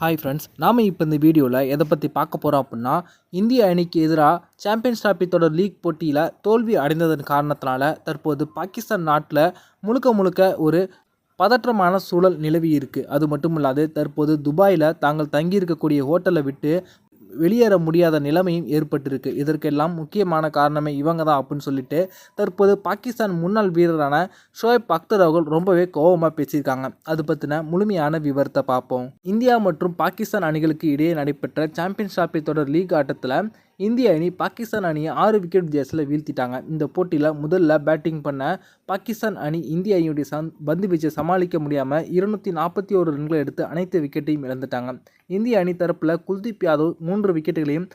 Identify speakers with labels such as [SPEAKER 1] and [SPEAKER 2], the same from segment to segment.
[SPEAKER 1] Hi friends நாம் இப்போ இந்த வீடியோவில் எதை பற்றி பார்க்க போகிறோம் அப்படின்னா இந்திய அணிக்கு எதிராக சாம்பியன்ஸ் டிராபி தொடர் லீக் போட்டியில் தோல்வி அடைந்ததன் காரணத்தினால தற்போது பாகிஸ்தான் நாட்டில் முழுக்க முழுக்க ஒரு பதற்றமான சூழல் நிலவி இருக்குது அது மட்டும் இல்லாது தற்போது துபாயில் தாங்கள் தங்கியிருக்கக்கூடிய ஹோட்டலை விட்டு வெளியேற முடியாத நிலைமையும் ஏற்பட்டிருக்கு. இதற்கெல்லாம் முக்கியமான காரணமே இவங்க தான் அப்படின்னு சொல்லிட்டு தற்போது பாகிஸ்தான் முன்னாள் வீரரான ஷோயப் அக்தர் அவர்கள் ரொம்பவே கோபமாக பேசியிருக்காங்க. அது பற்றின முழுமையான விவரத்தை பார்ப்போம். இந்தியா மற்றும் பாகிஸ்தான் அணிகளுக்கு இடையே நடைபெற்ற சாம்பியன்ஸ் டிராபி தொடர் லீக் ஆட்டத்தில் இந்திய அணி பாகிஸ்தான் அணியை ஆறு விக்கெட் வித்தியாசத்தில் வீழ்த்திட்டாங்க. இந்த போட்டியில் முதல்ல பேட்டிங் பண்ண பாகிஸ்தான் அணி இந்திய அணியுடைய சந் பந்து வீச்சை சமாளிக்க முடியாமல் இருநூற்றி நாற்பத்தி ஒரு ரன்களை எடுத்து அனைத்து விக்கெட்டையும் இழந்துட்டாங்க. இந்திய அணி தரப்பில் குல்தீப் யாதவ் மூன்று விக்கெட்டுகளையும்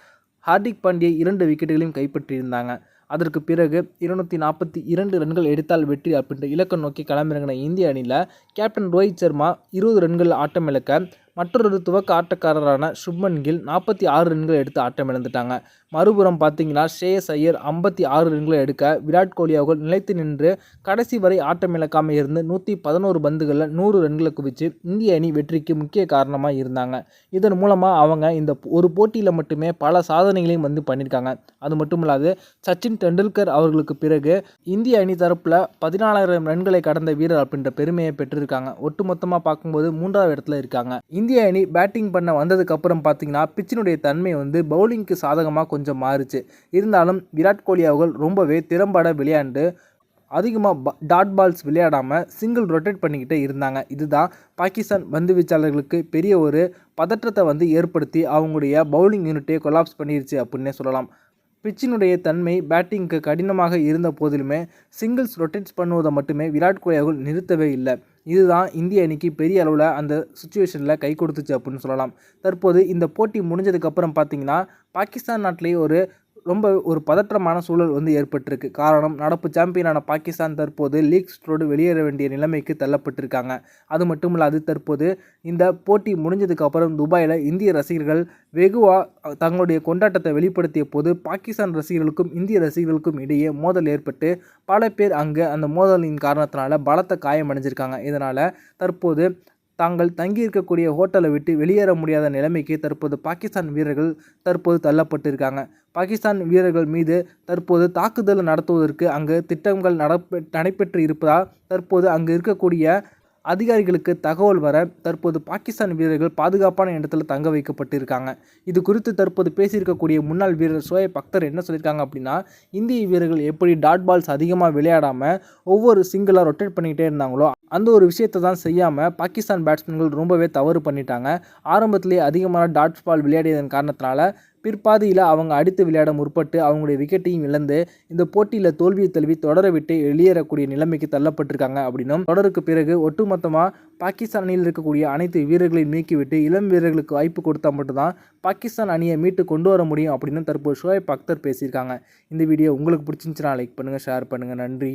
[SPEAKER 1] ஹார்திக் பாண்டியா இரண்டு விக்கெட்டுகளையும் கைப்பற்றியிருந்தாங்க. அதற்கு பிறகு இருநூற்றி நாற்பத்தி இரண்டு ரன்கள் எடுத்தால் வெற்றி அப்படின்ற இலக்கம் நோக்கி களமிறங்கின இந்திய அணியில் கேப்டன் ரோஹித் சர்மா இருபது ரன்கள் ஆட்டம் இழக்க மற்றொரு துவக்க ஆட்டக்காரரான சுப்மன் கில் நாற்பத்தி ஆறு ரன்கள் எடுத்து ஆட்டம் இழந்துட்டாங்க. மறுபுறம் பார்த்தீங்கன்னா ஷேயஸ் ஐயர் ஐம்பத்தி ஆறு ரன்களை எடுக்க விராட் கோலி அவர்கள் நிலைத்து நின்று கடைசி வரை ஆட்டம் இழக்காமல் இருந்து நூற்றி பதினோரு பந்துகளில் நூறு ரன்களை குவித்து இந்திய அணி வெற்றிக்கு முக்கிய காரணமாக இருந்தாங்க. இதன் மூலமாக அவங்க இந்த ஒரு போட்டியில் மட்டுமே பல சாதனைகளையும் வந்து பண்ணியிருக்காங்க. அது மட்டும் இல்லாது சச்சின் டெண்டுல்கர் அவர்களுக்கு பிறகு இந்திய அணி தரப்பில் பதினாலாயிரம் ரன்களை கடந்த வீரர் அப்படின்ற பெருமையை பெற்றிருக்காங்க. ஒட்டுமொத்தமாக பார்க்கும்போது மூன்றாவது இடத்துல இருக்காங்க. இந்திய அணி பேட்டிங் பண்ண வந்ததுக்கப்புறம் பார்த்தீங்கன்னா பிச்சினுடைய தன்மை வந்து பவுலிங்க்கு சாதகமாக கொஞ்சம் மாறுச்சு. இருந்தாலும் விராட் கோலி அவர்கள் ரொம்பவே திறம்பட விளையாண்டு அதிகமாக டாட் பால்ஸ் விளையாடாமல் சிங்கிள் ரொட்டேட் பண்ணிக்கிட்டே இருந்தாங்க. இதுதான் பாகிஸ்தான் பந்து வீச்சாளர்களுக்கு பெரிய ஒரு பதற்றத்தை வந்து ஏற்படுத்தி அவங்களுடைய பவுலிங் யூனிட்டை கொலாப்ஸ் பண்ணிருச்சு அப்படின்னே சொல்லலாம். பிச்சினுடைய தன்மை பேட்டிங்க்கு கடினமாக இருந்த போதிலுமே சிங்கிள்ஸ் ரொட்டேட்ஸ் பண்ணுவதை மட்டுமே விராட் கோலி அவர்கள் நிறுத்தவே இல்லை. இதுதான் இந்திய அணிக்கு பெரிய அளவில் அந்த சுச்சுவேஷனில் கை கொடுத்துச்சு அப்படின்னு சொல்லலாம். தற்போது இந்த போட்டி முடிஞ்சதுக்கப்புறம் பார்த்தீங்கன்னா பாகிஸ்தான் நாட்டிலேயே ஒரு ரொம்ப ஒரு பதற்றமான சூழல் வந்து ஏற்பட்டிருக்கு. காரணம் நடப்பு சாம்பியனான பாகிஸ்தான் தற்போது லீக் சுற்றோடு வெளியேற வேண்டிய நிலைமைக்கு தள்ளப்பட்டிருக்காங்க. அது மட்டும் இல்லாது தற்போது இந்த போட்டி முடிஞ்சதுக்கு அப்புறம் துபாயில் இந்திய ரசிகர்கள் வெகுவாக தங்களுடைய கொண்டாட்டத்தை வெளிப்படுத்திய போது பாகிஸ்தான் ரசிகர்களுக்கும் இந்திய ரசிகர்களுக்கும் இடையே மோதல் ஏற்பட்டு பல பேர் அங்கே அந்த மோதலின் காரணத்தினால பலத்த காயமடைஞ்சிருக்காங்க. இதனால் தற்போது தாங்கள் தங்கியிருக்கக்கூடிய ஹோட்டலை விட்டு வெளியேற முடியாத நிலைமைக்கு தற்போது பாகிஸ்தான் வீரர்கள் தற்போது தள்ளப்பட்டிருக்காங்க. பாகிஸ்தான் வீரர்கள் மீது தற்போது தாக்குதல் நடத்துவதற்கு அங்கு திட்டங்கள் நடப்ப நடைபெற்று இருப்பதால் தற்போது அங்கு இருக்கக்கூடிய அதிகாரிகளுக்கு தகவல் வர தற்போது பாகிஸ்தான் வீரர்கள் பாதுகாப்பான இடத்துல தங்க வைக்கப்பட்டிருக்காங்க. இது குறித்து தற்போது பேசியிருக்கக்கூடிய முன்னாள் வீரர் சோயப் அக்தர் என்ன சொல்லியிருக்காங்க அப்படின்னா இந்திய வீரர்கள் எப்படி டாட் பால்ஸ் அதிகமாக விளையாடாமல் ஒவ்வொரு சிங்கிளாக ரொட்டேட் பண்ணிக்கிட்டே இருந்தாங்களோ அந்த ஒரு விஷயத்தை தான் செய்யாமல் பாகிஸ்தான் பேட்ஸ்மேன்கள் ரொம்பவே தவறு பண்ணிட்டாங்க. ஆரம்பத்திலே அதிகமான டாட் பால் விளையாடியதன் காரணத்தினால பிற்பாதியில் அவங்க அடித்து விளையாட முற்பட்டு அவங்களுடைய விக்கெட்டையும் இழந்து இந்த போட்டியில் தோல்வியை தழுவி தொடரை விட்டு வெளியேறக்கூடிய நிலைமைக்கு தள்ளப்பட்டிருக்காங்க. அப்படின்னும் தொடருக்கு பிறகு ஒட்டுமொத்தமாக பாகிஸ்தான் அணியில் இருக்கக்கூடிய அனைத்து வீரர்களையும் நீக்கிவிட்டு இளம் வீரர்களுக்கு வாய்ப்பு கொடுத்தா மட்டும்தான் பாகிஸ்தான் அணியை மீட்டு கொண்டு வர முடியும். அப்படின்னு தற்போது ஷோயப் அக்தர் பேசியிருக்காங்க. இந்த வீடியோ உங்களுக்கு பிடிச்சிருந்துச்சுன்னா லைக் பண்ணுங்கள் ஷேர் பண்ணுங்கள் நன்றி.